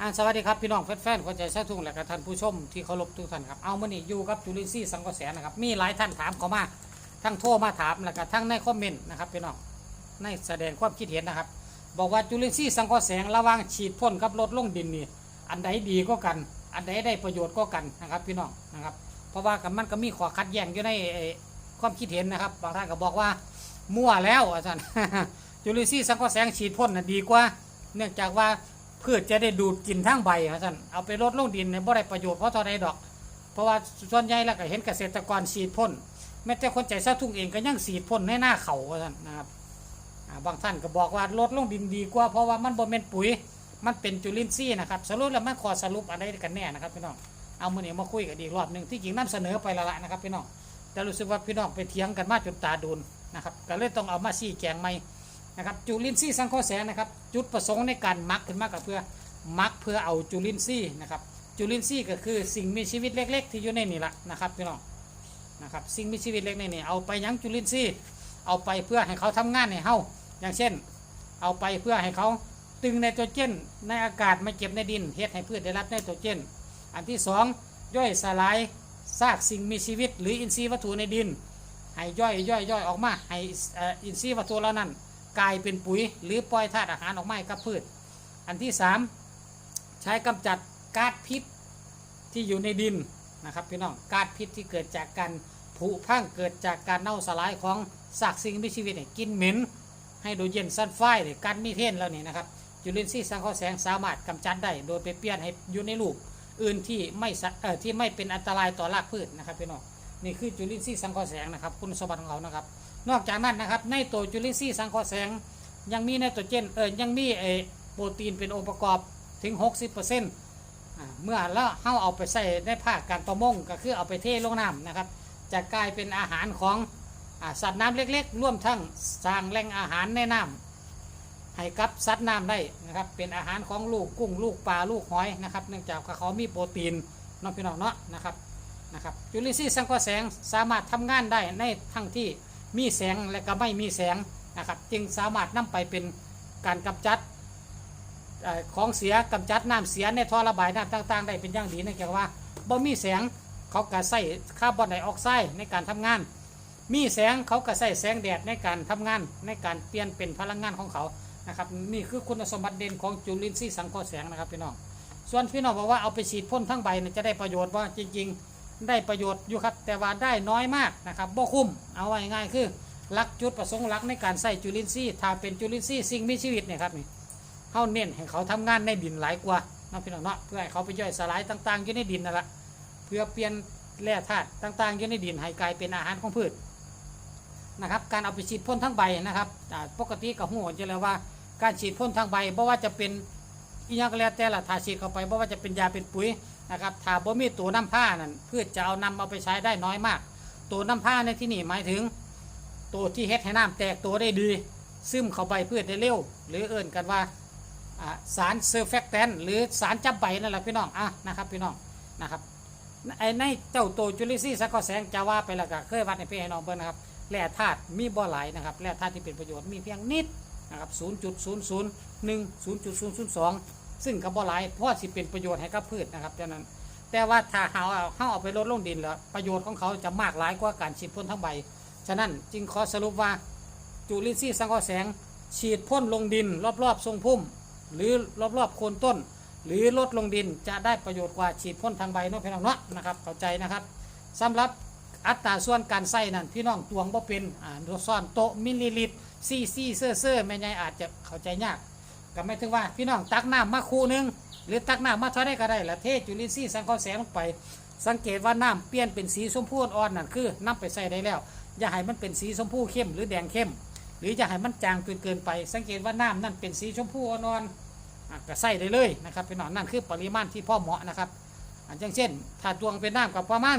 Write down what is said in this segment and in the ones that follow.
อ่าสวัสดีครับพี่น้องแฟนๆคนใจแท้ทุ่งและกท่านผู้ชมที่เคารพทุกท่านครับ เอามื่อนี้อยู่กับจุลินทรีย์สังกะแสนะครับ มีหลายท่านถามเขามา ทั้งโทรมาถามแล้วก็ทั้งในคอมเมนต์นะครับพี่น้องในแสดงความคิดเห็นนะครับ บอกว่าจุลินทรีย์สังกะแสงระหว่างฉีดพ่นกับลดลงดินนี่อันใดดีก็กัน อันใดได้ประโยชน์ก็กันนะครับพี่น้องนะครับ เพราะว่ากับมันก็มีข้อขัดแย้งอยู่ในความคิดเห็นนะครับ บางท่านก็บอกว่ามั่วแล้วอาจารย์จุลินทรีย์สังกะแสงฉีดพ่นน่ะดีกว่า เนื่องจากว่า พืชจะได้ดูดกินทั้งใบครับท่านเอาไปลดลงดินเนี่ยบ่ได้ประโยชน์เพราะเท่าใดดอก เพราะว่าส่วนใหญ่แล้วก็เห็นเกษตรกรฉีดพ่นแม้แต่คนใจซาทุ่งเองก็ยังฉีดพ่นในหน้าเขาครับท่านนะครับบางท่านก็บอกว่าลดลงดินดีกว่าเพราะว่ามันบ่เป็นปุ๋ย มันเป็นจุลินทรีย์นะครับสรุปแล้วมันขอสรุปอะไรกันแน่นะครับพี่น้องเอามือนี้มาคุยกันอีกรอบหนึ่งที่จริงนำเสนอไปละละนะครับพี่น้องแต่รู้สึกว่าพี่น้องไปเถียงกันมากจนตาโดนนะครับก็เลยต้องเอามาชี้แจงใหม่ นะครับจุลินทรีย์สังเคราะห์แสงนะครับ จุดประสงค์ในการมักขึ้นมาก็เพื่อมักเพื่อเอาจุลินทรีย์นะครับ จุลินทรีย์ก็คือสิ่งมีชีวิตเล็ก ๆ ที่อยู่ในนี่ละนะครับพี่น้องนะครับสิ่งมีชีวิตเล็กในนี่เอาไปยังจุลินทรีย์เอาไปเพื่อให้เขาทำงานให้เฮาอย่างเช่น เอาไปเพื่อให้เขาตึงไนโตรเจนในอากาศมาเก็บในดินเฮ็ดให้พืชได้รับไนโตรเจน อันที่สองย่อยสลายซากสิ่งมีชีวิต หรืออินทรีย์วัตถุในดิน ให้ย่อยย่อยย่อยออกมาให้อินทรีย์วัตถุเหล่านั้น กลายเป็นปุ๋ย หรือปล่อยธาตุอาหารออกมาให้กับพืช อันที่สามใช้กำจัดก๊าซพิษที่อยู่ในดินนะครับพี่น้องก๊าซพิษที่เกิดจากการผุพังเกิดจากการเน่าสลายของซากสิ่งมีชีวิตเนี่ยกินเหม็นให้โดรเจนซัลไฟด์หรือก๊าซมีเทนแล้วนี่นะครับจุลินทรีย์สังเคราะห์แสงสามารถกำจัดได้โดยไปเปลี่ยนให้อยู่ในลูกอื่นที่ไม่เอ่อที่ไม่เป็นอันตรายต่อรากพืชนะครับพี่น้องนี่คือจุลินทรีย์สังเคราะห์แสงนะครับ คุณสมบัติของเขานะครับ นอกจากนั้นนะครับในตัวจุลินทรีย์สังเคราะห์แสง ยังมีไนโตรเจนเออยังมีเอโปรตีนเป็นองค์ประกอบถึง 60%อ่าเมื่อแล้วเฮาเอาไปใส่ในภาคการประมงก็คือเอาไปเทลงน้ำนะครับ จะกลายเป็นอาหารของอสัตว์น้ำเล็กๆร่วมทั้งสร้างแหล่งอาหารในน้ำให้กับสัตว์น้ำได้นะครับ เป็นอาหารของลูกกุ้งลูกปลาลูกหอยนะครับ เนื่องจากเขามีโปรตีนน้องพี่น้องเนาะนะครับนะครับจุลินทรีย์สังเคราะห์แสงสามารถทำงานได้ในทั้งที่ มีแสงและก็ไม่มีแสงนะครับจึงสามารถนำไปเป็นการกำจัดอของเสียกำจัดน้ำเสียในท่อระบายน้ำต่าง ๆ ได้เป็นอย่างดีเนื่องจากว่าบ่มีแสงเขาก็ใส่คาร์บอนไดออกไซด์ในการทำงาน มีแสงเขาก็ใส่แสงแดดในการทำงาน ในการเปลี่ยนเป็นพลังงานของเขานะครับนี่คือคุณสมบัติเด่นของจุลินทรีย์สังเคราะห์แสงนะครับพี่น้องส่วนพี่น้องบอกว่าเอาไปฉีดพ่นทั้งใบจะได้ประโยชน์ว่าจริง ๆ ได้ประโยชน์อยู่ครับ แต่ว่าได้น้อยมากนะครับบ่คุ้มเอาไว้ง่ายคือหลักจุดประสงค์หลักในการใส่จุลินทรีย์ถ้าเป็นจุลินทรีย์สิ่งมีชีวิตเนี่ยครับนี่เขาเน้นให้เขาทำงานในดินหลายกว่าเนาะพี่น้องเนาะเพื่อให้เขาไปย่อยสลายต่างๆอยู่ในดินนั่นแหละเพื่อเปลี่ยนแร่ธาตุต่างๆอยู่ในดินให้กลายเป็นอาหารของพืชนะครับการเอาไปฉีดพ่นทั้งใบนะครับปกติกับหัวจะแล้วว่าการฉีดพ่นทั้งใบเพราะว่าจะเป็นอีหยังก็แล้วแต่ละถ้าฉีดเข้าไปเพราะว่าจะเป็นยาเป็นปุ๋ย นะครับถ้าบ่มีตัวน้ำผ้านั่นพืชจะเอานำเอาไปใช้ได้น้อยมาก ตัวน้ำผ้าในที่นี่หมายถึง ตัวที่เฮ็ดให้น้ำแตกตัวได้ดี ซึมเข้าไปพืชได้เร็ว หรือเอิ่นกันว่าสารเซอร์แฟกแตนหรือสารจับใบนั่นแหละพี่น้องอะนะครับพี่น้องนะครับไอ้ในเจ้าตัวจุลินทรีย์สังเคราะห์แสงจะว่าไปแล้วก็เคยวัดในพี่ให้น้องเบิ่งนะครับแร่ธาตุมีบ่หลายนะครับแร่ธาตุที่เป็นประโยชน์มีเพียงนิดนะครับ 0.001 0.002 ซึ่งก็บ่หลายเพราะสิเป็นประโยชน์ให้กับพืชนะครับดังนั้น แต่ว่าถ้าเฮาเอาเฮาเอาไปลดลงดินแล้วประโยชน์ของเขาจะมากหลายกว่าการฉีดพ่นทั้งใบ ฉะนั้นจึงขอสรุปว่าจุลินทรีย์สังเคราะห์แสง ฉีดพ่นลงดิน รอบๆทรงพุ่ม หรือรอบๆโคนต้น หรือลดลงดินจะได้ประโยชน์กว่าฉีดพ่นทางใบเนาะพี่น้องเนาะนะครับเข้าใจนะครับสำหรับอัตราส่วนการใส่นั่นพี่น้องตวงบ่เป็นอ่าซ่อนโตมิลลิลิตรซีซีเซอร์เซอร์แม่ใหญ่อาจจะเข้าใจยาก ก็ไม่ถึงว่าพี่น้องตักน้ำมาคูนึงหรือตักน้ำมาเท่าได้ก็ได้ละเทจุลินทรีย์สังเคราะห์แสงลงไป สังเกตว่าน้ำเปลี่ยนเป็นสีชมพูอ่อนนั่นคือน้ำไปใส่ได้แล้ว อย่าให้มันเป็นสีชมพูเข้มหรือแดงเข้ม หรืออย่าให้มันจางเกินเกินไป สังเกตว่าน้ำนั่นเป็นสีชมพูอ่อนๆอะก็ใส่ได้เลยนะครับเป็นหนอนนั่นคือปริมาณที่พ่อเหมาะนะครับอันเช่น ถ้าตวงเป็นน้ำกับประมาณ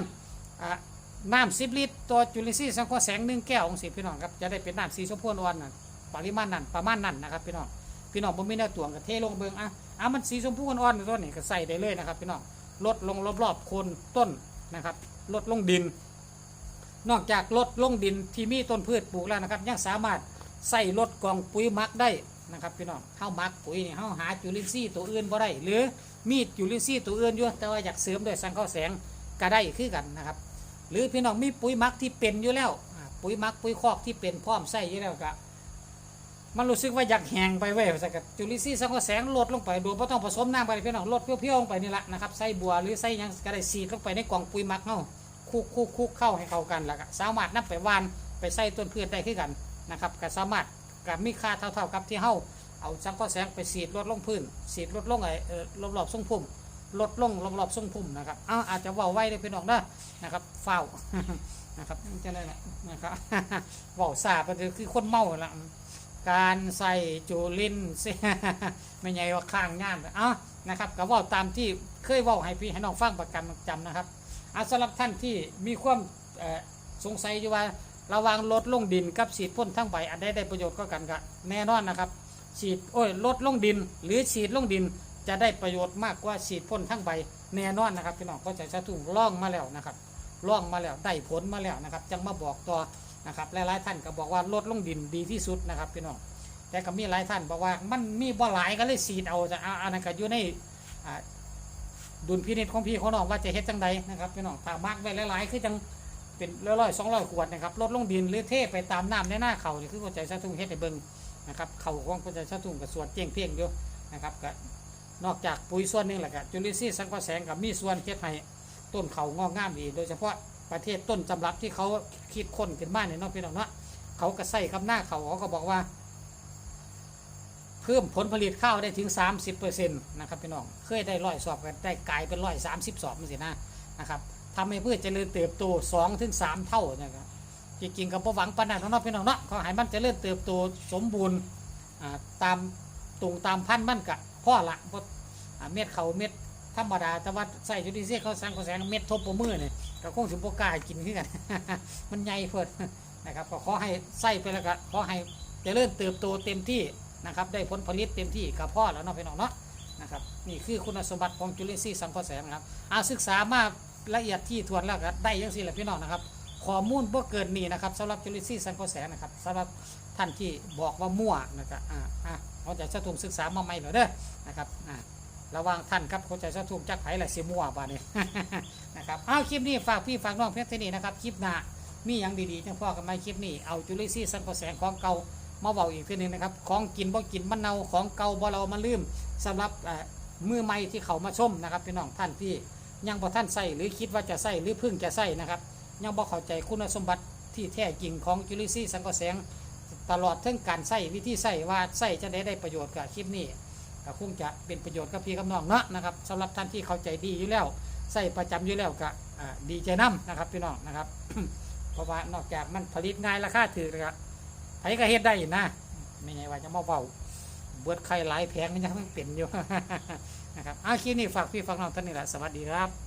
น้ำสิบลิตรตัวจุลินทรีย์สังเคราะห์แสงหนึ่งแก้วของสิพี่น้องครับจะได้เป็นน้ำสีชมพูอ่อนนั่นปริมาณนั้นประมาณนั้นนะครับพี่น้อง พี่น้องบ่มีแนวตวงกับเทลงเบิงอะอะมันสีชมพูอ่อนๆตัวนี้ก็ใส่ได้เลยนะครับพี่น้องลดลงรอบๆโคนต้นนะครับลดลงดิน นอกจากลดลงดินที่มีต้นพืชปลูกแล้วนะครับ ยังสามารถใส่ลดกองปุ๋ยมักได้นะครับพี่น้องเฮามักปุ๋ยนี่เฮาหาจุลินทรีย์ตัวอื่นบ่ได้ หรือมีดจุลินทรีย์ตัวอื่นอยู่แต่ว่าอยากเสริมด้วยสังเคราะห์แสงก็ได้คือกันนะครับ หรือพี่น้องมีปุ๋ยมักที่เป็นอยู่แล้ว ปุ๋ยมักปุ๋ยคอกที่เป็นพร้อมใส่อยู่แล้วก็ มันรู้สึกว่าอยากแหงไปเว้ยสักจุลินทรีย์สังเคราะห์แสงลดลงไปโดยบ่ต้องผสมน้ำไปพี่น้องลดเพี้ยวๆลงไปนี่ละนะครับใส่บัวหรือใส่ยังก็ได้สีดลงไปในกล่องปุ๋ยหมักเฮาคุกคุกคุกเข้าให้เข้ากันแล้วก็สามารถนำไปวานไปใส่ต้นพืชได้คือกันนะครับก็สามารถกับมีค่าเท่าๆกับที่เฮาเอาสังเคราะห์แสงไปสีดลดลงพื้นสีดลดลงไอ้เอ่อรอบๆทรงพุ่มลดลงรอบๆทรงพุ่มนะครับอ้าวอาจจะเว่าไว้เลยพี่น้องเด้นะครับเฝ้านะครับจะได้แหละนะครับเว่าซาไปเลยคือคนเมาละ การใส่จูลินเสียไม่ใหญ่ว่าข้างงานอะนะครับก็ว่าตามที่เคยว่าให้พี่ให้น้องฟังประกันจำนะครับอะสำหรับท่านที่มีความสงสัยอยู่ว่าระวางลดลงดินกับฉีดพ่นทั้งใบอันใดได้ประโยชน์ก็กันก็แน่นอนนะครับ ฉีดโอ้ยลดลงดิน หรือฉีดลงดินจะได้ประโยชน์มากกว่าฉีดพ่นทั้งใบแน่นอนนะครับพี่น้องก็จะชะทุ่งล่องมาแล้วนะครับล่องมาแล้วได้ผลมาแล้วนะครับจังมาบอกต่อ นะครับหลายๆท่านก็บอกว่าลดลงดินดีที่สุดนะครับพี่น้องแต่ก็มีหลายท่านบอกว่ามันมีบ่หลายก็เลยสีดเอาจะเอาอันนั้นก็อยู่ในดุลพินิจของพี่ของน้องว่าจะเฮ็ดจังใดนะครับพี่น้องถ้ามากไว้หลายๆคือจังเป็นร้อยๆสองร้อยขวดนะครับลดลงดินหรือเทไปตามน้ำในหน้าเขานี่คือเข้าใจชาทุ่งเฮ็ดในเบิงนะครับเขาของเข้าใจชาทุ่งกับส่วนเจียงเพียงอยู่นะครับก็นอกจากปุ๋ยส่วนหนึงแหละก็จุลินทรีย์สังเคราะห์แสงกับมีส่วนเฮ็ดให้ต้นเขางอกงามดีโดยเฉพาะ ประเทศต้นจำรับที่เขาคิดค้นขึ้นมาเนี่ยเนาะพี่น้องเนาะเขาก็ใส่กับหน้าเขาเขาก็บอกว่า เพิ่มผลผลิตข้าวได้ถึง 30%นะครับพี่น้องเคยได้ร้อยสอบกันได้กลายเป็นร้อยสามสิบสอบมันสินะนะครับทำให้พืชเจริญเติบโต2ถึง3เท่านะครับจริงๆกับประหวังปานนันเนาะพี่น้องเนาะเขาให้มันเจริญเติบโตสมบูรณ์ตามตรงตามพันธุ์มันกะพ่อละบ่อ่าเม็ดเขาเม็ด ธรรมดาแต่ว่าใส่จุดิเซียเขาสั่งเขาแสงเม็ดทบปมือเนี่ยก็คงสิบกล้ากินขึ้นกัน มันใหญ่เพิ่นนะครับก็ขอให้ใส่ไปแล้วก็ขอให้เจริญเติบโตเต็มที่นะครับได้ผลผลิตเต็มที่กับพ่อแล้วเนาะพี่น้องเนาะนะครับนี่คือคุณสมบัติของจุลินทรีย์สังเคราะห์แสงนะครับอาศึกษามาละเอียดที่ทวนแล้วก็ได้ยังสิแหละพี่น้องนะครับข้อมูลบ่เกินนี้นะครับสำหรับจุลินทรีย์สังเคราะห์แสงนะครับสำหรับท่านที่บอกว่ามั่วนะครับอ่าอ่าเขาจะชะตุงศึกษามาใหม่หน่อยเด้อนะครับอ่า ระว่างท่านครับเขาใจสะทุ่มจักไผ่ละสิมัวบาดนี้นะครับเอาคลิปนี้ฝากพี่ฝากน้องเพียงเท่านี้นะครับคลิปหน้ามีอย่างดีๆจังพ่อกันไหมคลิปนี้เอาจุลินทรีย์สังเคราะห์แสงของเก่ามาเบาอีกทีหนึงนะครับของกินบ่กินมันเนาของเก่าบ่เรามาลืมสำหรับเมือใหม่ที่เขามาชมนะครับพี่น้องท่านที่ยังบ่ท่านใส่หรือคิดว่าจะใส่หรือพิ่งจะใส่นะครับ ยังบ่เข้าใจคุณสมบัติที่แท้จริงของจุลินทรีย์สังเคราะห์แสงตลอดทั้งการใส่วิธีใส่ว่าใส่จะได้ได้ประโยชน์กับคลิปนี้ ก็คงจะเป็นประโยชน์กับพี่กับน้องเนาะนะครับสำหรับท่านที่เข้าใจดีอยู่แล้วใส่ประจำอยู่แล้วก็ดีใจน้ำนะครับพี่น้องนะครับ เพราะว่านอกจากมันผลิตง่ายราคาถือแล้วก็ไผก็เฮ็ดได้นะไม่ไงว่าจะมาเบาเบิดไข่หลายแพงนี่ยังไม่เป็นอยู่นะครับเอาคลิปนี้ฝากพี่ฝากน้องท่านนี่แหละสวัสดีครับ